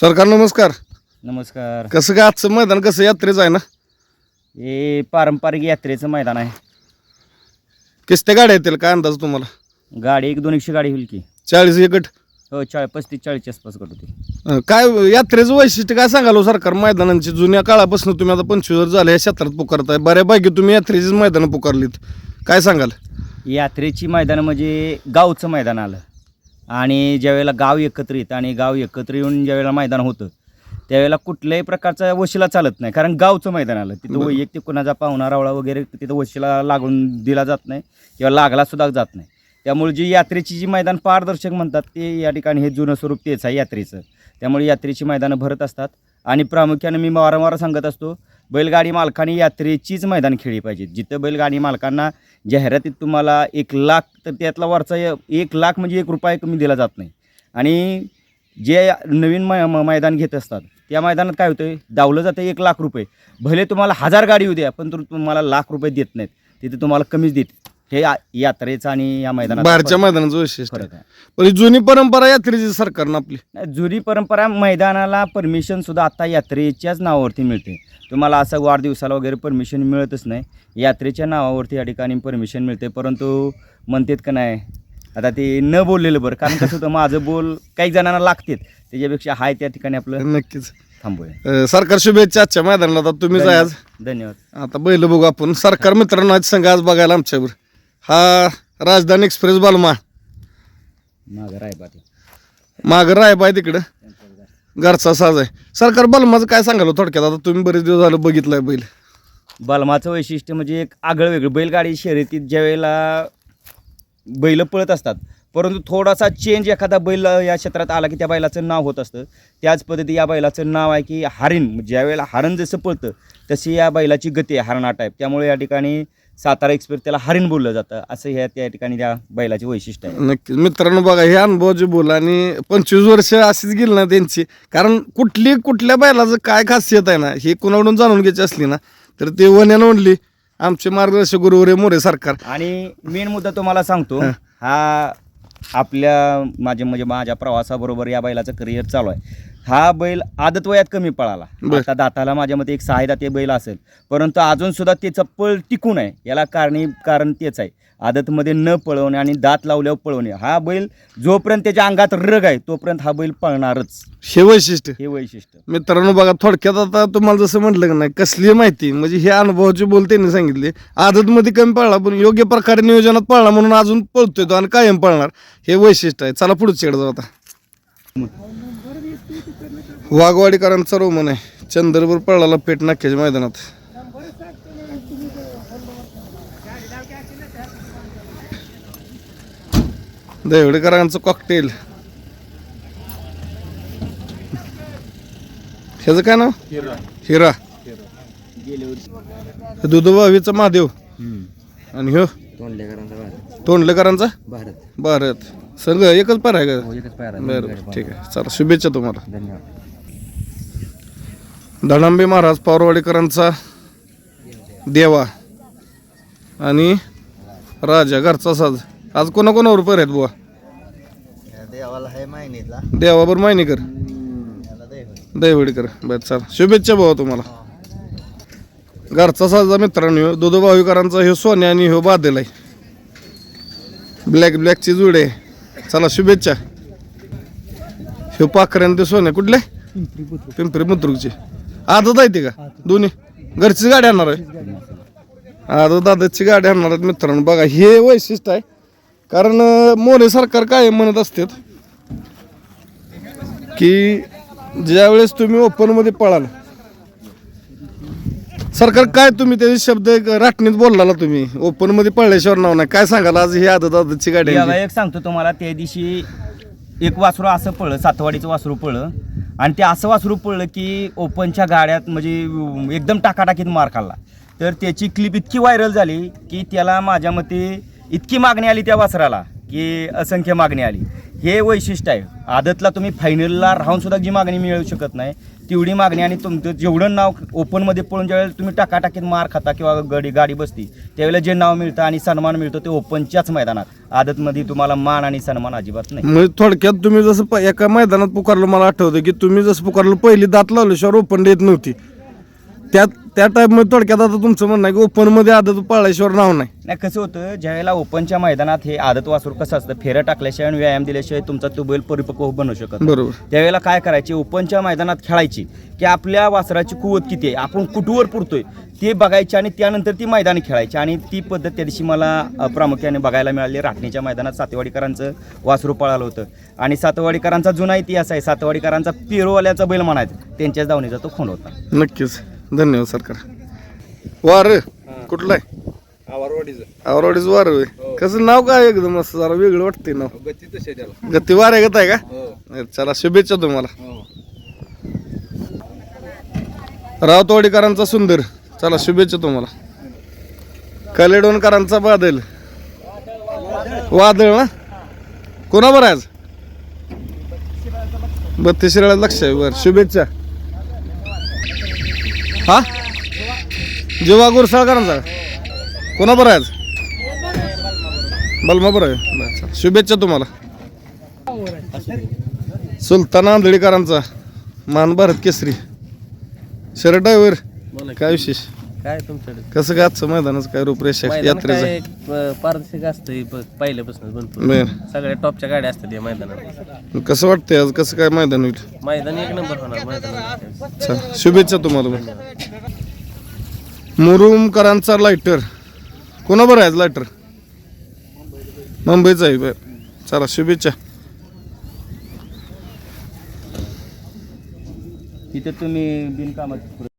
सरकार नमस्कार. नमस्कार. कसं काय आजचं मैदान कसं यात्रेचं आहे ना? हे पारंपरिक यात्रेचं मैदान आहे. किस्त्या गाड्या येतील काय अंदाज तुम्हाला? गाडी एक दोन एकशे गाडी होईल की. चाळीस एकट? हो चाळीस पस्तीस चाळीसच्या आसपास कट होती अं, काय यात्रेचं वैशिष्ट्य काय सांगाल हो सरकार? मैदानांची जुन्या काळापासून तुम्ही आता पंचवीस वर्ष झाले या क्षेत्रात पुकारताय. बऱ्यापैकी तुम्ही यात्रेचीच मैदानं पुकारलीत. काय सांगाल? यात्रेची मैदान म्हणजे गावचं मैदान आलं. आणि ज्यावेळेला गाव एकत्र येतं आणि गाव एकत्र येऊन ज्यावेळेला मैदान होतं त्यावेळेला कुठल्याही प्रकारचा वशिला चालत नाही. कारण गावचं मैदान आलं. तिथं. वैयक्तिक कुणाचा पाहुणा रावळा वगैरे तिथं वशिला लागून दिला जात नाही किंवा लागला सुद्धा जात नाही. त्यामुळे जी यात्रेची जी मैदान पारदर्शक म्हणतात ते या ठिकाणी हे जुनं स्वरूप तेच आहे यात्रेचं. त्यामुळे यात्रेची मैदानं भरत असतात. आणि प्रामुख्याने मी वारंवार सांगत असतो बैलगाडी मालकाने यात्रेचीच मैदान खेळली पाहिजे. जिथं बैलगाडी मालकांना जाहिरातीत तुम्हाला एक लाख तर त्यातला वरचा एक लाख म्हणजे एक रुपया कमी दिला जात नाही. आणि जे नवीन मै म- मैदान घेत असतात त्या मैदानात काय होतं दावलं जातं एक लाख रुपये. भले तुम्हाला हजार गाडी येऊ द्या पण तुम्हाला लाख रुपये देत नाहीत. तिथे तुम्हाला कमीच देत हे या- यात्रेचं आणि या मैदानात बाहेरच्या मैदानाचं वैशिष्ट्य फरक आहे. पण ही जुनी परंपरा यात्रेची सरकारनं आपली. जुनी परंपरा मैदानाला परमिशन सुद्धा आता यात्रेच्याच नावावरती मिळते. तुम्हाला असं वाढदिवसाला वगैरे परमिशन मिळतच नाही. यात्रेच्या नावावरती या ठिकाणी परमिशन मिळते. परंतु म्हणतात का नाही आता ते न बोललेलं बरं. कारण कसं होतं माझं बोल काही जणांना लागतात. त्याच्यापेक्षा हाय त्या ठिकाणी आपलं. नक्कीच. थांबूया. अं, सरकार शुभेच्छा आजच्या मैदानाला. आता तुम्ही जाय आज. धन्यवाद. आता बैल बघू आपण. सरकार मित्रांनो आज संघ आज बघायला आमच्यावर. हा राजधानी एक्सप्रेस बालमा मागं रायबा ते मागं रायबाय तिकडं. घरचा साज आहे. सरकार बलमाचं काय सांगाल थोडक्यात? आता तुम्ही बरेच दिवस झालं बघितलंय बैल. बलमाचं वैशिष्ट्य म्हणजे एक आगळं वेगळं. बैलगाडी शर्यतीत ज्या वेळेला बैल पळत असतात परंतु थोडासा चेंज एखादा बैल या क्षेत्रात आला की त्या बैलाचं नाव होत असतं. त्याच पद्धती या बैलाचं नाव आहे की हरिण. ज्या वेळेला हरण जसं पळतं तशी या बैलाची गती आहे हरणा टाईप त्यामुळे या ठिकाणी सातारा एक्सप्रेस त्याला हरिण बोललं जातं. असं ह्या त्या ठिकाणी त्या बैलाचे वैशिष्ट्य आहे. नक्कीच. मित्रांनो बघा हे अनुभवाचे बोल आणि पंचवीस वर्ष अशीच गेली ना त्यांची. कारण कुठली कुठल्या बैलाचं काय खासियत आहे ना हे कुणाकडून जाणून घ्यायची असली ना तर ते वन्यानं म्हणली आमचे मार्गदर्शक गुरुवरे मोरे सरकार. आणि मेन मुद्दा तुम्हाला सांगतो हा. हा आपल्या माझ्या म्हणजे माझ्या प्रवासाबरोबर या बैलाचं करिअर चालू आहे. हा बैल आदत वयात कमी पळाला. आता दाताला माझ्या मते एक सहायदा ते बैल असेल. परंतु अजून सुद्धा त्याचं पळ टिकून आहे. याला कारणी कारण तेच आहे. आदतमध्ये न पळवणे आणि दात लावल्यावर पळवणे. हा बैल जोपर्यंत त्याच्या अंगात रग आहे तोपर्यंत हा बैल पळणारच. हे वैशिष्ट्य. हे वैशिष्ट्य. मित्रांनो बघा थोडक्यात आता तुम्हाला जसं म्हटलं का नाही कसली माहिती? म्हणजे हे अनुभवाचे बोल त्यांनी सांगितले. आदतमध्ये कमी पळला पण योग्य प्रकारे नियोजनात पळला म्हणून अजून पळतोय तो आणि कायम पळणार. हे वैशिष्ट्य आहे. चला पुढच्याकडे जाऊ आता. वाघवाडीकरांचा रोमन आहे चंद्रपूर पळाला पेट नाक्याच्या मैदानात. देवडेकरांचं कॉकटेल ह्याचं काय नाव? हिरा. दुधोबावीचा महादेव. आणि ह्यो? तोंडलेकरांचा? भारत. भारत. सर एकच पार आहे का? एकच बरं बरं ठीक आहे. चला शुभेच्छा तुम्हाला. धन्यवाद. धडांबे महाराज पावरवाडीकरांचा देवा आणि राजा घरचा साज. आज कोणाकोणावर पर आहेत बुवा? देवाला आहे माहिनीतला देवाबर मायनीकर त्याला दैव दैवडीकर. बरं चला. शुभेच्छा भावा तुम्हाला. घरचा साजा मित्रांनो ह्यो दोदो भाविकरांचा ह्यो सोन्या आणि ह्यो बादल आहे. ब्लॅक ब्लॅकची जुड. आहे चला शुभेच्छा. ह्यो पाखऱ्यान ते सोन्या कुठले? पिंपरी मुद्रुकची आदत आहे ते का? दोन्ही? घरचीच गाडी आणणार आहे? आदत आदतची गाडी आणणार आहेत मित्रांनो. बघा हे वैशिष्ट्य आहे. कारण मोरे सरकार काय म्हणत असतात की ज्यावेळेस तुम्ही ओपनमध्ये पळाल सरकार काय तुम्ही त्याचे शब्द एक राटणीत बोलला तुम्ही? ओपनमध्ये पळल्याशिवाय नाव नाही. काय सांगाल आज ही आदत आदतची गाडी आहे. एक सांगतो तुम्हाला त्या दिवशी एक वासरू असं पळलं सातवाडीचं वासरू पळलं. आणि ते असं वासरू पळलं की ओपनच्या गाड्यात म्हणजे एकदम टाकाटाकीत मार खाल्ला. तर त्याची क्लिप इतकी व्हायरल झाली की त्याला माझ्या मते इतकी मागणी आली त्या वासराला की असंख्य मागणी आली. हे वैशिष्ट्य आहे. आदतला तुम्ही फायनलला राहून सुद्धा जी मागणी मिळू शकत नाही तेवढी मागणी आणि तुमचं जेवढं नाव ओपनमध्ये पळून ज्यावेळेला तुम्ही टाकाटाकीत मार खाता किंवा गाडी गाडी बसती त्यावेळेला जे नाव मिळतं आणि सन्मान मिळतो ते ओपनच्याच मैदानात. आदतमध्ये तुम्हाला मान आणि सन्मान अजिबात नाही. म्हणजे थोडक्यात तुम्ही जसं प- एका मैदानात पुकारलं मला आठवतं की तुम्ही जसं पुकारलं पहिली दात लावल्याशिवाय ओपन देत नव्हती. त्यात त्या टाईपमध्ये थोडक्यात आता तुमचं म्हणणं आहे की ओपनमध्ये आदत पाळल्याशिवाय नाव नाही नाही कसं होतं ज्यावेळेला ओपनच्या मैदानात हे आदत वासरू कसं असतं फेरं टाकल्याशिवाय आणि व्यायाम दिल्याशिवाय तुमचा तो बैल परिपक्व बनू शकत. बरोबर. त्यावेळेला काय करायचे ओपनच्या मैदानात खेळायची की आपल्या वासराची कुवत किती आहे आपण कुठवर पुरतोय ते बघायचे आणि त्यानंतर ती मैदानी खेळायची. आणि ती पद्धत त्या दिवशी मला अ, प्रामुख्याने बघायला मिळाली. राटणीच्या मैदानात सातेवाडीकरांचं वासरू पळालं होतं. आणि सातवाडीकरांचा जुना इतिहास आहे सातवाडीकरांचा पेरोवाल्याचा बैल म्हणायचा त्यांच्याच दावणीचा तो खून होता. नक्कीच. धन्यवाद सरकार. वार कुठलं आहे? आवरवाडीच. वार होय. कसं नाव काय एकदम असं जरा वेगळं वाटतंय नाव. गती वार आहे आहे का अरे चला शुभेच्छा तुम्हाला. रावतवाडीकरांचा सुंदर. चला शुभेच्छा तुम्हाला. कलेडोनकरांचा बादल. वादळ ना कोणावर आहे आज? बत्तीस लक्ष आहे. बर शुभेच्छा. हा? जेव्हा गुरसाळकरांचा कोणा बरं आहे आज? बलमा बरं आहे. बरं, चला. शुभेच्छा तुम्हाला. सुलतान आंधळीकरांचा मान भारत केसरी. शर्ट आहे वर काय विशेष? काय तुमच्याकडे कसं काय आजचं मैदानाचं काय रूपरेषा मैदान यात्रेचं? काय प- पारदर्शक असतं प- पहिल्यापासून भरपूर. बर. सगळ्या टॉपच्या गाड्या असतात या मैदानात. कसं वाटतंय आज? कसं काय मैदान होईल? मैदान एक नंबर होणार मैदान शुभेच्छा तुम्हाला. मुरुमकरांचा लायटर कोणा बरं आहे लायटर मुंबईचा आहे बरं. चला शुभेच्छा. तिथे तुम्ही बिनकामात